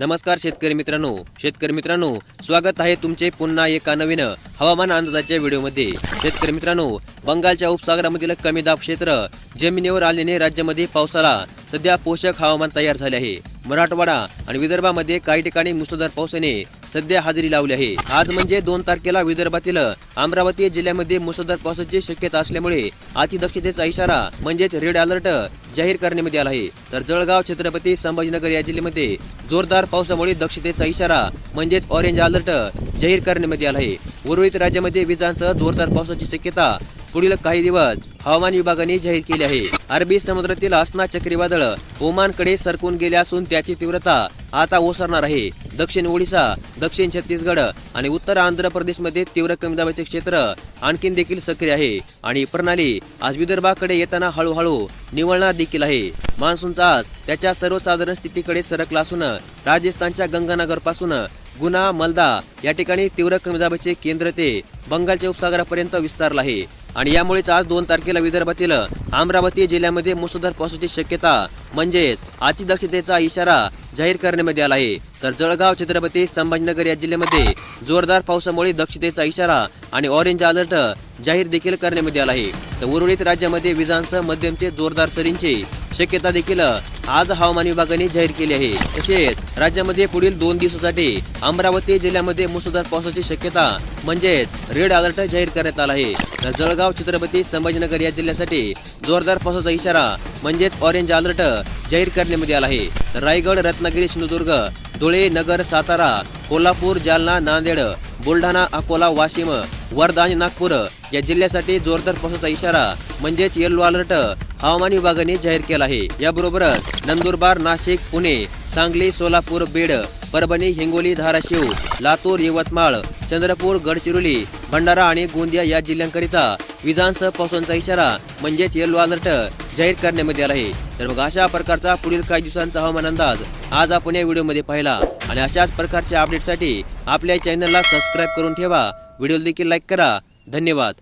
नमस्कार शेतकरी मित्रांनो. शेतकरी मित्रांनो स्वागत आहे तुमचे पुन्हा एका नवीन हवामान अंदाजाच्या व्हिडिओमध्ये. शेतकरी मित्रांनो बंगालच्या उपसागरामधील कमी दाब क्षेत्र जमिनीवर आल्याने राज्यामध्ये पावसाला सध्या पोषक हवामान तयार झाले आहे. मराठवाडा आणि विदर्भामध्ये काही ठिकाणी मुसळधार पावसाने सध्या हजेरी लावली आहे. आज म्हणजे दोन तारखेला विदर्भातील अमरावती जिल्ह्यामध्ये मुसळधार पावसाची शक्यता असल्यामुळे अतिदक्षतेचा इशारा म्हणजेच रेड अलर्ट जाहीर करण्यात आला आहे. तर जळगाव छत्रपती संभाजीनगर या जिल्ह्यामध्ये जोरदार पावसामुळे दक्षतेचा इशारा म्हणजेच ऑरेंज अलर्ट जाहीर करण्यात आला आहे. उर्वरित राज्यामध्ये विजांसह जोरदार पावसाची शक्यता. पुढील काही दिवस हवामान विभागाने जाहीर केली आहे. अरबी समुद्रातील असना चक्रीवादळ ओमानकडे सरकून गेले असून त्याची तीव्रता आता ओसरणार आहे. दक्षिण ओडिशा दक्षिण छत्तीसगड आणि उत्तर आंध्र प्रदेशमध्ये तीव्र कमी दाबाचे क्षेत्र आणखीन देखील सक्रिय आहे. आणि प्रणाली आज विदर्भाकडे येताना हळूहळू निवळणार देखील आहे. मान्सूनचा आज त्याच्या सर्वसाधारण स्थितीकडे सरकला असून राजस्थानच्या गंगानगरपासून गुना मलदा या ठिकाणी तीव्र कमी दाबाचे केंद्र ते बंगालच्या उपसागरापर्यंत विस्तारलं आहे. आणि यामुळेच आज दोन तारखेला विदर्भातील अमरावती जिल्ह्यामध्ये मुसळधार पावसाची शक्यता म्हणजेच अतिदक्षतेचा इशारा जाहीर करण्यामध्ये आला आहे. तर जळगाव छत्रपती संभाजीनगर या जिल्ह्यामध्ये जोरदार पावसामुळे दक्षतेचा इशारा आणि ऑरेंज अलर्ट जाहीर देखील करण्यामध्ये आला आहे. तर उर्वरित राज्यामध्ये विजांसह मध्यमचे जोरदार सरींचे शक्यता देखील आज हवामान विभागाने जाहीर केली आहे. तसेच राज्यामध्ये पुढील दोन दिवसासाठी अमरावती जिल्ह्यामध्ये मुसळधार पावसाची शक्यता म्हणजेच रेड अलर्ट जाहीर करण्यात आला आहे. तर जळगाव छत्रपती संभाजीनगर या जिल्ह्यासाठी जोरदार पावसाचा इशारा म्हणजेच ऑरेंज अलर्ट जाहीर करण्यामध्ये आला आहे. तर रायगड रत्नागिरी सिंधुदुर्ग धुळे नगर सातारा कोल्हापूर जालना नांदेड बुलढाणा अकोला वाशिम वर्धा आणि नागपूर या जिल्ह्यासाठी जोरदार पावसाचा इशारा म्हणजेच येलो अलर्ट हवामान विभागाने जाहीर केला आहे. याबरोबरच नंदुरबार नाशिक पुणे सांगली सोलापूर बीड परभणी हिंगोली धाराशिव लातूर यवतमाळ चंद्रपूर गडचिरोली भंडारा आणि गोंदिया या जिल्ह्यांकरिता विजांसह पावसाचा इशारा म्हणजेच येल्लो अलर्ट जाहीर करण्यामध्ये आला आहे. तर मग अशा प्रकारचा पुढील काही दिवसांचा हवामान अंदाज आज आपण या व्हिडिओमध्ये पाहिला. आणि अशाच प्रकारच्या अपडेटसाठी आपल्या चॅनलला सबस्क्राईब करून ठेवा. व्हिडिओ देखील लाईक करा. धन्यवाद.